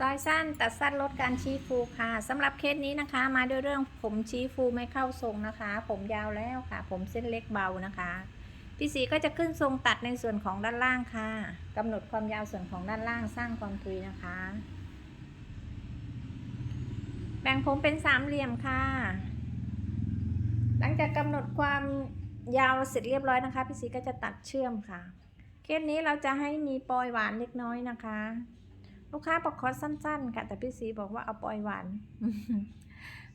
ซอยสั้นตัดสั้นลดการชี้ฟูค่ะสำหรับเคสนี้นะคะ มาด้วยเรื่องผมชี้ฟูไม่เข้าทรงนะคะ ผมยาวแล้วค่ะ ผมเส้นเล็กเบานะคะพี่สีก็จะขึ้นทรงตัดในส่วนของด้านล่างค่ะกำหนดความยาวส่วนของด้านล่างสร้างความทุยนะคะ แบ่งผมเป็นสามเหลี่ยมค่ะ หลังจากกำหนดความยาวเสร็จเรียบร้อยนะคะพี่สีก็จะตัดเชื่อมค่ะ เคสนี้เราจะให้มีปลอยหวานเล็กน้อยนะคะ ลูกค้าบอกคอสสั้น ๆ ค่ะ แต่พี่สีบอกว่าเอาปล่อยหวาน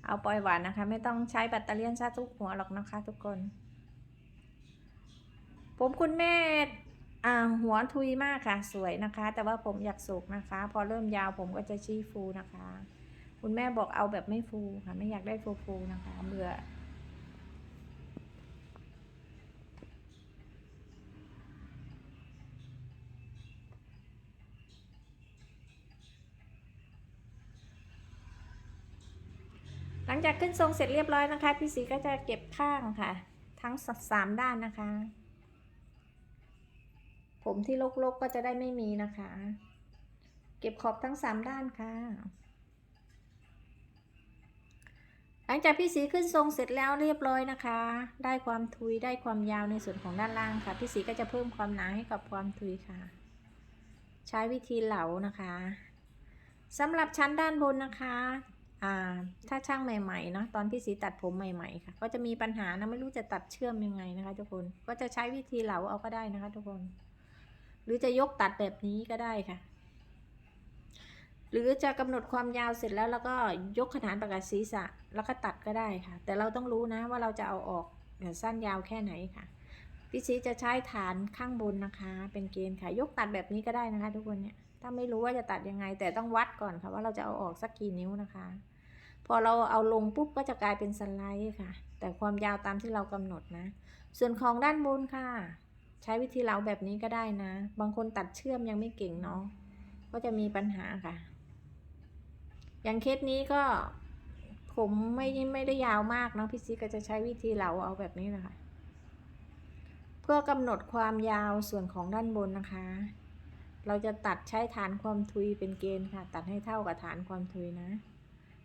เอาปล่อยหวานนะคะ ไม่ต้องใช้แบตเตอรี่ชาทุกหัวหรอกนะคะ ทุกคน ผมคุณแม่อ่าหัวทุยมากค่ะ สวยนะคะ แต่ว่าผมอยากสุกนะคะ พอเริ่มยาวผมก็จะชี้ฟูนะคะ คุณแม่บอกเอาแบบไม่ฟูค่ะ ไม่อยากได้ฟูๆนะคะเบื่อ ลังจากขึ้นทรงเสร็จเรียบร้อยนะคะ พี่สีก็จะเก็บข้างค่ะ ทั้งสามด้านนะคะ ผมที่ลกๆก็จะได้ไม่มีนะคะ เก็บขอบทั้งสามด้านค่ะ หลังจากพี่สีขึ้นทรงเสร็จแล้วเรียบร้อยนะคะ ได้ความทุยได้ความยาวในส่วนของด้านล่างค่ะ พี่สีก็จะเพิ่มความหนาให้กับความทุยค่ะ ใช้วิธีเหลานะคะสำหรับชั้นด้านบนนะคะ ถ้าช่างใหม่ๆเนาะตอนพี่สีตัดผมใหม่ๆค่ะ ก็จะมีปัญหานะไม่รู้จะตัดเชื่อมยังไงนะคะ ทุกคนก็จะใช้วิธีเหลาเอาก็ได้นะคะ ทุกคน หรือจะยกตัดแบบนี้ก็ได้ค่ะ หรือจะกำหนดความยาวเสร็จแล้วแล้วก็ยกขนานประกาศศีรษะ แล้วก็ตัดก็ได้ค่ะ แต่เราต้องรู้นะว่าเราจะเอาออกสั้นยาวแค่ไหนค่ะพี่สีจะใช้ฐานข้างบนนะคะ เป็นเกณฑ์ค่ะ ยกตัดแบบนี้ก็ได้นะคะ ทุกคนเนี่ย ถ้าไม่รู้ว่าจะตัดยังไง แต่ต้องวัดก่อนค่ะว่าเราจะเอาออกสักกี่นิ้วนะคะ พอเราเอาลงปุ๊บก็จะกลายเป็นสไลด์ค่ะ แต่ความยาวตามที่เรากำหนดนะ ส่วนของด้านบนค่ะ ใช้วิธีเหลาแบบนี้ก็ได้นะ บางคนตัดเชื่อมยังไม่เก่งเนาะก็จะมีปัญหาค่ะ อย่างเคสนี้ก็ผมไม่ไม่ได้ยาวมากเนาะพี่ซีก็จะใช้วิธีเหลาเอาแบบนี้นะคะ เพื่อกำหนดความยาวส่วนของด้านบนนะคะ เราจะตัดใช้ฐานความทุยเป็นเกณฑ์ค่ะ ตัดให้เท่ากับฐานความทุยนะ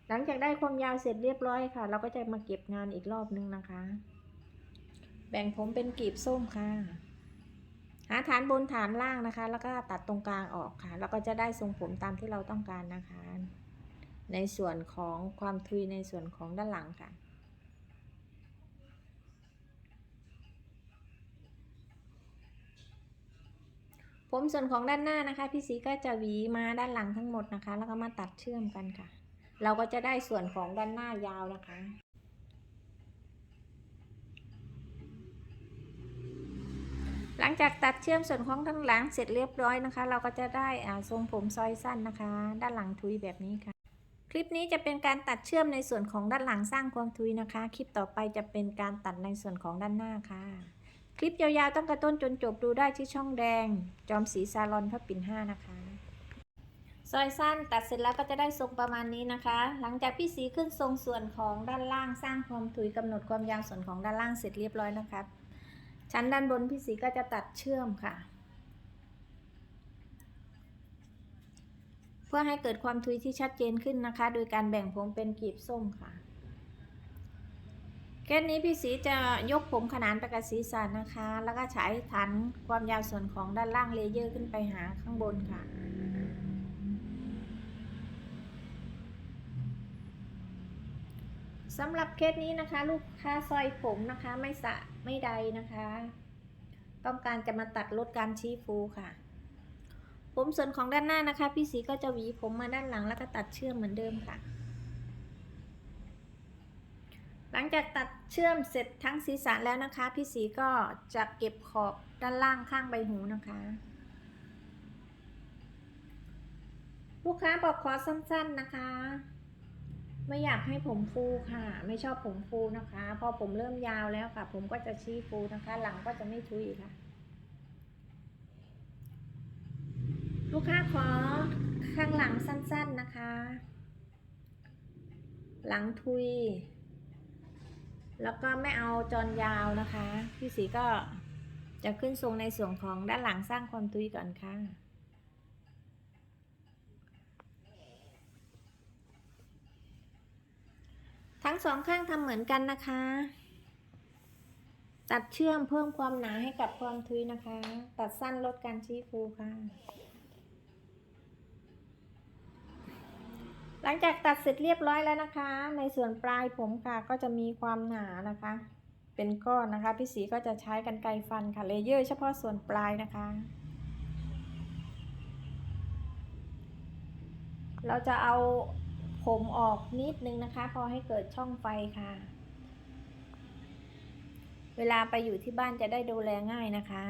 หลังจากได้ความยาวเสร็จเรียบร้อยค่ะ เราก็จะมาเก็บงานอีกรอบนึงนะคะ แบ่งผมเป็นกลีบส้มค่ะ หาฐานบนฐานล่างนะคะ แล้วก็ตัดตรงกลางออกค่ะ แล้วก็จะได้ทรงผมตามที่เราต้องการนะคะ ในส่วนของความทุยในส่วนของด้านหลังค่ะ ผมส่วนของด้านหน้านะคะ พี่สีก็จะหวีมาด้านหลังทั้งหมดนะคะ แล้วก็มาตัดเชื่อมกันค่ะ เราก็จะได้ส่วนของด้านหน้ายาวนะคะหลังจากตัดเชื่อมส่วนของด้านหลังเสร็จเรียบร้อยนะคะ เราก็จะได้ทรงผมซอยสั้นนะคะ ด้านหลังทุยแบบนี้ค่ะ คลิปนี้จะเป็นการตัดเชื่อมในส่วนของด้านหลังสร้างความทุยนะคะ คลิปต่อไปจะเป็นการตัดในส่วนของด้านหน้าค่ะ คลิปยาวๆตั้งแต่ต้นจนจบดูได้ที่ช่องแดง จอมสีซาลอนพระปิ่นห้านะคะซอยสั้นตัดเสร็จแล้วก็จะได้ทรงประมาณนี้นะคะ หลังจากพี่สีขึ้นทรงส่วนของด้านล่างสร้างความถุยกำหนดความยาวส่วนของด้านล่างเสร็จเรียบร้อยนะครับชั้นด้านบนพี่สีก็จะตัดเชื่อมค่ะ เพื่อให้เกิดความทุยที่ชัดเจนขึ้นนะคะ โดยการแบ่งผมเป็นกลีบส้มค่ะ เคสนี้พี่สีจะยกผมขนานไปกับศีรษะนะคะ แล้วก็ใช้ฐานความยาวส่วนของด้านล่างเลเยอร์ขึ้นไปหาข้างบนค่ะ สำหรับเคสนี้นะคะ ลูกค้าซอยผมนะคะไม่สะไม่ใดนะคะ ต้องการจะมาตัดลดการชี้ฟูค่ะ ผมส่วนของด้านหน้านะคะ พี่สีก็จะหวีผมมาด้านหลังแล้วก็ตัดเชื่อมเหมือนเดิมค่ะ หลังจากตัดเชื่อมเสร็จทั้งศีรษะแล้วนะคะ พี่สีก็จะเก็บขอบด้านล่างข้างใบหูนะคะ ลูกค้าบอกขอสั้นๆนะคะ ไม่อยากให้ผมฟูค่ะ ไม่ชอบผมฟูนะคะ พอผมเริ่มยาวแล้วค่ะ ผมก็จะชี้ฟูนะคะ หลังก็จะไม่ทุยค่ะ ลูกค้าขอข้างหลังสั้นๆนะคะ หลังทุย แล้วก็ไม่เอาจอนยาวนะคะ พี่สีก็จะขึ้นทรงในส่วนของด้านหลังสร้างความทุยก่อนค่ะ ทั้งสองข้างทำเหมือนกันนะคะ ตัดเชื่อมเพิ่มความหนาให้กับความทุยนะคะ ตัดสั้นลดการชี้ฟูค่ะ หลังจากตัดเสร็จเรียบร้อยแล้วนะคะ ในส่วนปลายผมค่ะก็จะมีความหนานะคะ เป็นก้อนนะคะ พี่สีก็จะใช้กันไกฟันค่ะเลเยอร์เฉพาะส่วนปลายนะคะ เราจะเอาผมออกนิดนึงนะคะ พอให้เกิดช่องไฟค่ะ เวลาไปอยู่ที่บ้านจะได้ดูแลง่ายนะคะ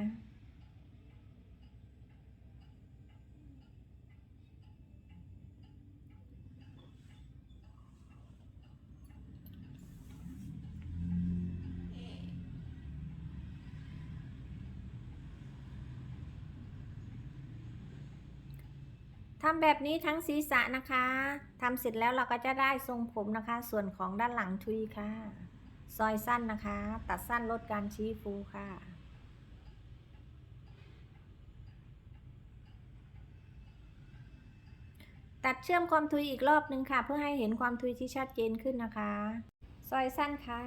ทำแบบนี้ทั้งศีรษะนะคะ ทำเสร็จแล้วเราก็จะได้ทรงผมนะคะ ส่วนของด้านหลังทุยค่ะ ซอยสั้นนะคะ ตัดสั้นลดการชี้ฟูค่ะตัดเชื่อมความทุยอีกรอบนึงค่ะ เพื่อให้เห็นความทุยที่ชัดเจนขึ้นนะคะ ซอยสั้นค่ะ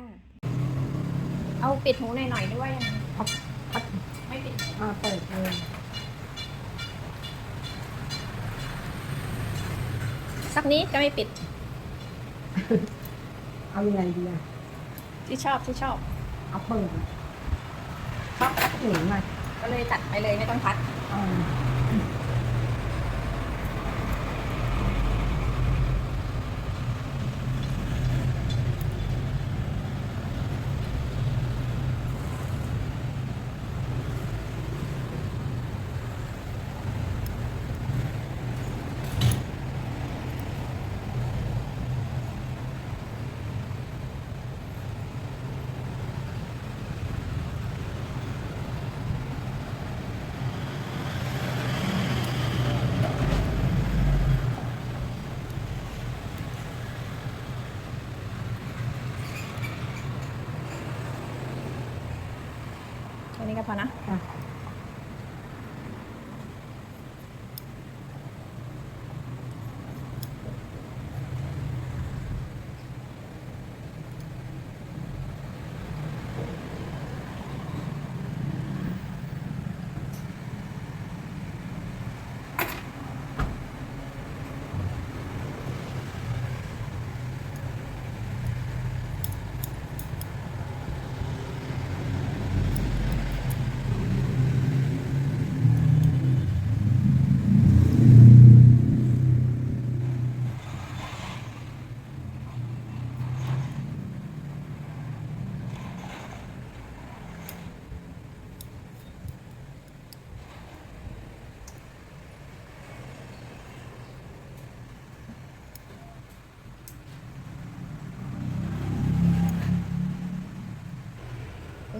เอาปิดหูหน่อยๆด้วยยังไงพับพับไม่ปิดอ่าเปิดเลย สักนี้ก็ไม่ปิด เอายังไงดีอะที่ชอบที่ชอบเอาเปิดอะชอบพับหนีมาก็เลยตัดไปเลยไม่ต้องพัดอ่า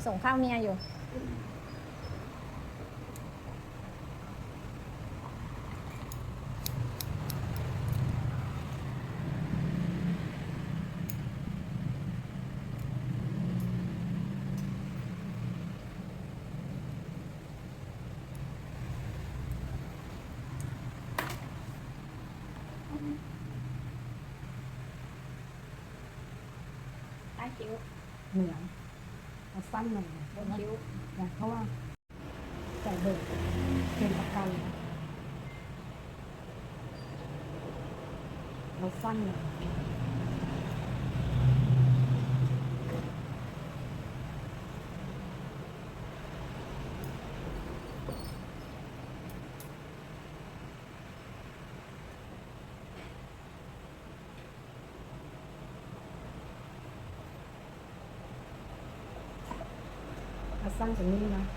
ส่งข้าวเมียอยู่ใต้คิ้วเหนือ เอาสั้นหน่อยบนคิ้วนะเพราะว่าใส่เบิกเป็นประกันเราสั้นหน่อย เอาสั้